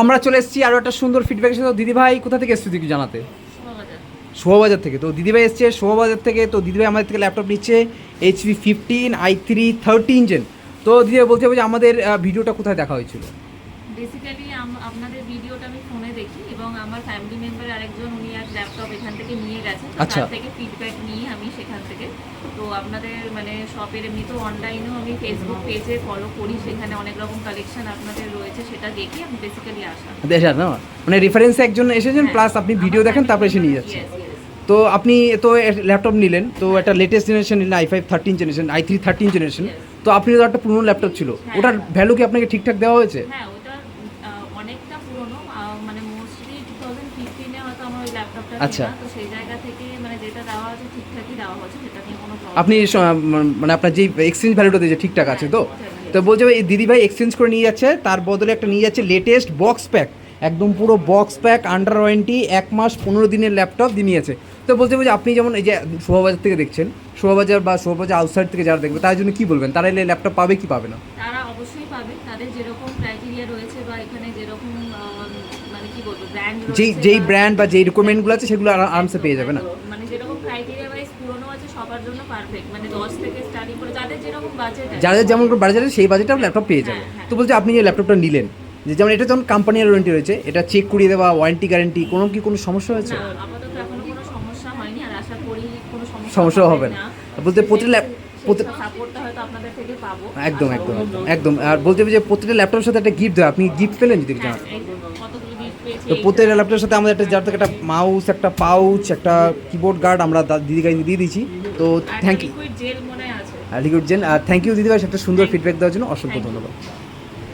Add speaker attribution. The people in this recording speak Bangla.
Speaker 1: আমরা চলে এসেছি আরও একটা সুন্দর ফিডব্যাক এসেছে তো দিদিভাই কোথা থেকে এসেছি তুই জানাতে? শোভাবাজার। থেকে। তো দিদিভাই এসছে শোভাবাজার থেকে। তো দিদিভাই আমাদের থেকে ল্যাপটপ নিচ্ছে HP fifteen I three thirty ইঞ্জেন তো দিদিভাই বলতে হবে যে আমাদের ভিডিওটা কোথায় দেখা হয়েছিল?
Speaker 2: বেসিক্যালি আপনাদের ভিডিওটা আমি ফোনে দেখি এবং আমার ফ্যামিলি মেম্বার আরেকজন উনি ল্যাপটপ এখান থেকে নিয়ে গেছেন তো
Speaker 1: আচ্ছা।
Speaker 2: থেকে ফিডব্যাক নিয়ে আমি সেখান থেকে। তো আপনাদের মানে শপের এমনি তো অনলাইনেও আমি ফেসবুক পেজে ফলো করি। সেখানে অনেক রকম কালেকশন আপনাদের রয়েছে সেটা দেখি আমি বেসিক্যালি আসা।
Speaker 1: দেখা না? মানে রেফারেন্সে একজন এসেছেন
Speaker 2: হ্যাঁ।
Speaker 1: প্লাস আপনি ভিডিও দেখেন তারপরে এসে নিয়ে যাচ্ছেন. তো আপনি তো ল্যাপটপ নিলেন তো একটা লেটেস্ট জেনারেশন নিলেন I five thirteen generation I three thirteen generation তো আপনি তো একটা পুরনো ল্যাপটপ ছিল।
Speaker 2: হ্যাঁ।
Speaker 1: ওটার ভ্যালু কি আপনাকে ঠিকঠাক দেওয়া হয়েছে?
Speaker 2: হ্যাঁ ওটা অনেকটা পুরনো। মানে
Speaker 1: আচ্ছা।
Speaker 2: মানে
Speaker 1: আপনি মানে আপনার যেই এক্সচেঞ্জ ভ্যালুটা দিয়েছে ঠিকঠাক আছে তো? তো বলছে এই দিদিভাই এক্সচেঞ্জ করে নিয়ে যাচ্ছে তার বদলে একটা নিয়ে যাচ্ছে লেটেস্ট বক্স প্যাক একদম পুরো বক্স প্যাক আন্ডার ওয়ারেন্টি এক মাস পনেরো দিনের ল্যাপটপ দিয়ে নিয়েছে। তো বলছে যে আপনি যেমন এই যে শোভাবাজার থেকে দেখছেন শোভাবাজার বা শোভাবাজার আউটসাইড থেকে যারা দেখবে তার জন্য কী বলবেন? তারা এলে ল্যাপটপ পাবে কি পাবে না?
Speaker 2: পাবে তাদের যেরকম ক্রাইটেরিয়া রয়েছে বা এখানে যেরকম মানে কি বলব ব্র্যান্ড
Speaker 1: যেই যেই ব্র্যান্ড বা যেই রিকোয়ারমেন্টগুলো আছে সেগুলো আরামসে পেয়ে যাবে না।
Speaker 2: মানে যেরকম ক্রাইটেরিয়া ওয়াইজ পুরনো আছে সবার জন্য পারফেক্ট মানে দশ থেকে স্টার্টিং করে যাদের যেরকম বাজেট
Speaker 1: যাদের যেমন বাজারে সেই বাজেটে ল্যাপটপ পেয়ে যাবে।
Speaker 2: হ্যাঁ, হ্যাঁ।
Speaker 1: তো বলছে আপনি যে ল্যাপটপটা নিলেন যে যেমন এটা যেমন কোম্পানির ওয়ারেন্টি রয়েছে এটা চেক করিয়ে দেওয়া ওয়ারেন্টি গ্যারেন্টি কোনো কি কোনো সমস্যা হয়েছে?
Speaker 2: না আপাতত এখনও কোনো সমস্যা হয়নি আর আশা করি কোনো সমস্যা
Speaker 1: সমস্যা হবে না। বলতে প্রতিটা ল্যাপ- একদম একদম একদম। আর বলতে হবে যে প্রতিটা ল্যাপটপের সাথে একটা গিফট দেয় আপনি গিফট পেলেন যদি
Speaker 2: হ্যাঁ,
Speaker 1: জানান তো প্রত্যেকটা ল্যাপটপের সাথে আমাদের একটা যার থেকে একটা মাউস একটা পাউচ একটা কিবোর্ড গার্ড আমরা দিদিকে দিয়ে দিয়েছি। তো থ্যাংক ইউ লিকুইড জেন আর থ্যাংক ইউ দিদিভাই একটা সুন্দর ফিডব্যাক দেওয়ার জন্য অসংখ্য ধন্যবাদ।